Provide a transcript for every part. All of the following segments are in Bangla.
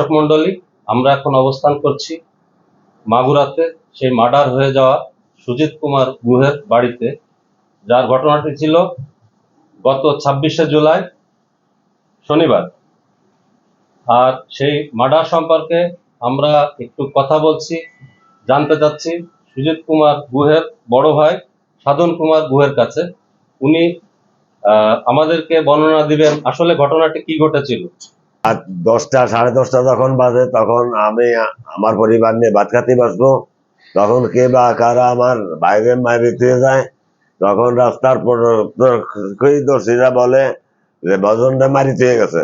দর্শক মন্ডলী আমরা এখন অবস্থান করছি মাগুরাতে। সেই মার্ডার হয়ে যাওয়া সুজিত কুমার গুহের বাড়িতে, যার ঘটনাটি ছিল গত ছাব্বিশে জুলাই, শনিবার। আর সেই মার্ডার সম্পর্কে আমরা একটু কথা বলছি, জানতে চাচ্ছি সুজিত কুমার গুহের বড় ভাই সাধন কুমার গুহের কাছে। উনি আমাদেরকে বর্ণনা দিবেন আসলে ঘটনাটি কি ঘটেছিল। আর দশটা, সাড়ে দশটা যখন বাজে, তখন আমি, আমার পরিবার নিয়ে ভাত খাতে বসবো। তখন কে বা কারা আমার বাইরে মাইরে দিয়ে যায়, তখন রাস্তার দর্শীরা বলে যে, বজনটা মারি দিয়ে গেছে।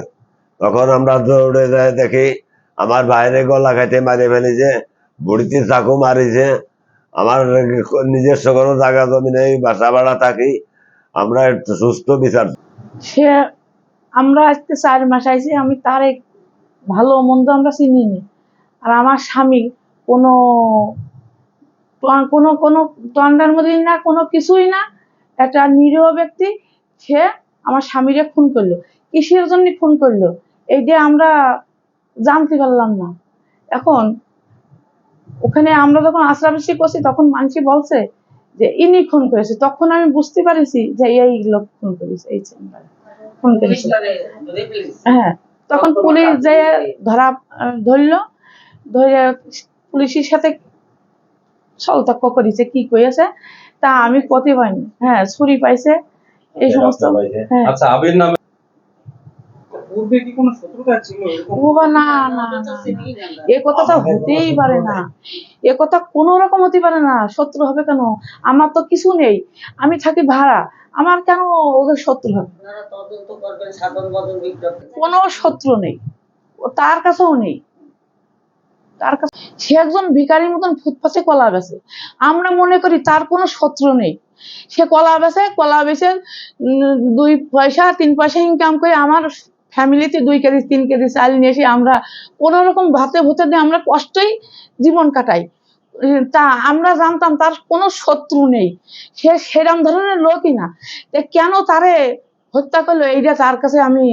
তখন আমরা দৌড়ে যাই, দেখি আমার বাইরে গলা খাইতে মারি ফেলেছে বুড়িতে চাকু মারিছে। আমার নিজস্ব কোনো জায়গা, জমি নেই, বাসা ভাড়া থাকি। আমরা সুস্থ বিচার আমরা আজকে চার মাস আইছি, আমি তার এক ভালো মন্দ আমরা চিনি নি আর আমার স্বামী কোনো কোনো কোনো টন্ডার মধ্যে না, কোনো কিছুই না, একটা নিরীহ ব্যক্তি, সে আমার স্বামীরে খুন করল। কিসের জন্য খুন করল? এই যে আমরা জানতে পারলাম না। এখন ওখানে আমরা যখন আশ্রাবেশি করছি, তখন মানুষই বলছে যে, ইনি খুন করেছে। তখন আমি বুঝতে পারিছি যে, এই লোক খুন করেছে, এই চেম্বারে খুন করেছে হ্যাঁ তখন পুলিশ যে ধরা ধরলো ধরে পুলিশের সাথে সলতক্ক করেছে কি করেছে তা আমি কতে পাইনি। হ্যাঁ ছুরি পাইছে এই সমস্ত। হ্যাঁ। আচ্ছা আবির নামে পূর্বে কি কোনো শত্রুতা ছিল? ও বা না না এ হতেই পারে না। এ কথা কোনো রকম হতে পারে না। শত্রু হবে কেন? আমার তো কিছু নেই। আমি থাকি ভাড়া। আমার কেন ওদের শত্রু হবে? কোনো শত্রু নেই। ও তার কাছেও নেই। তার কাছে সে একজন ভিখারির মতন ফুটপাতে কলা বেচে। আমরা মনে করি তার কোনো শত্রু নেই। সে কলা বেচে কলা উম, দুই পয়সা তিন পয়সা ইনকাম করে আমার ফ্যামিলিতে দুই কেজি তিন কেজি চাল নিয়ে এসে আমরা কোনো রকম ভাতে ভুতে দিয়ে আমরা কষ্টই জীবন কাটাই। তা আমরা জানতাম তার কোনো শত্রু নেই। সে সেরম ধরনের লোকই না। কেন তারে হত্যা করল? এইটা তার কাছে আমি,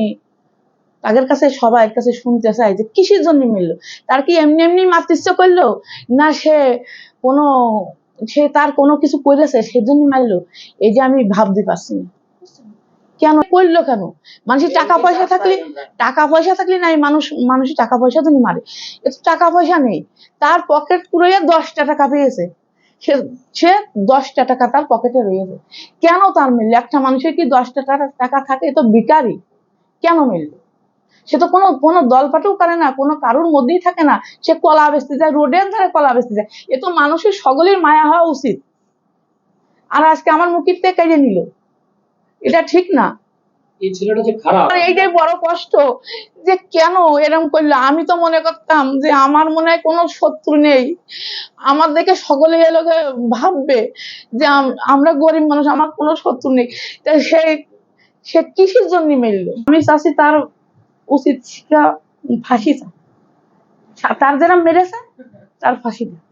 তাদের কাছে সবার কাছে শুনতে চাই যে কিসের জন্য মিললো তার কি এমনি এমনি মারতে করল? না সে কোনো, সে তার কোনো কিছু করেছে সেজন্য মারলো? এই যে আমি ভাবতে পারছি না। কেন? করল কেন? মানুষের টাকা পয়সা থাকলে টাকা পয়সা থাকলে নাই মানুষ মানুষের টাকা পয়সা তো মারে। এ টাকা পয়সা নেই। তার পকেট পুরোই দশটা টাকা পেয়েছে। সে সে দশটা টাকা তার পকেটে রয়েছে। কেন তার মিললো একটা মানুষের কি দশটা টাকা টাকা থাকে? তো বিকারই কেন মিললো সে তো কোনো কোনো দলপাটেও করে না কোনো কারোর মধ্যেই থাকে না। সে কলা বেচতে যায় রোডের ধারে কলা বেচতে যায়। এ তো মানুষের সকলের মায়া হওয়া উচিত। আর আজকে আমার মুখির থেকে কেড়ে নিল। এটা ঠিক না। এই ছেলেটা যে খারাপ। এইটাই বড় কষ্ট যে কেন এরকম করল? আমি তো মনে করতাম যে আমার মনে হয় কোনো শত্রু নেই। আমার দেখে সকলে এলোকে ভাববে যে আমরা গরিব মানুষ আমার কোনো শত্রু নেই। তা সে সে কিসের জন্য মিললো? আমি চাচ্ছি তার উচিত শিক্ষা ফাঁসি তার যারা মেরেছে তার ফাঁসি দেয়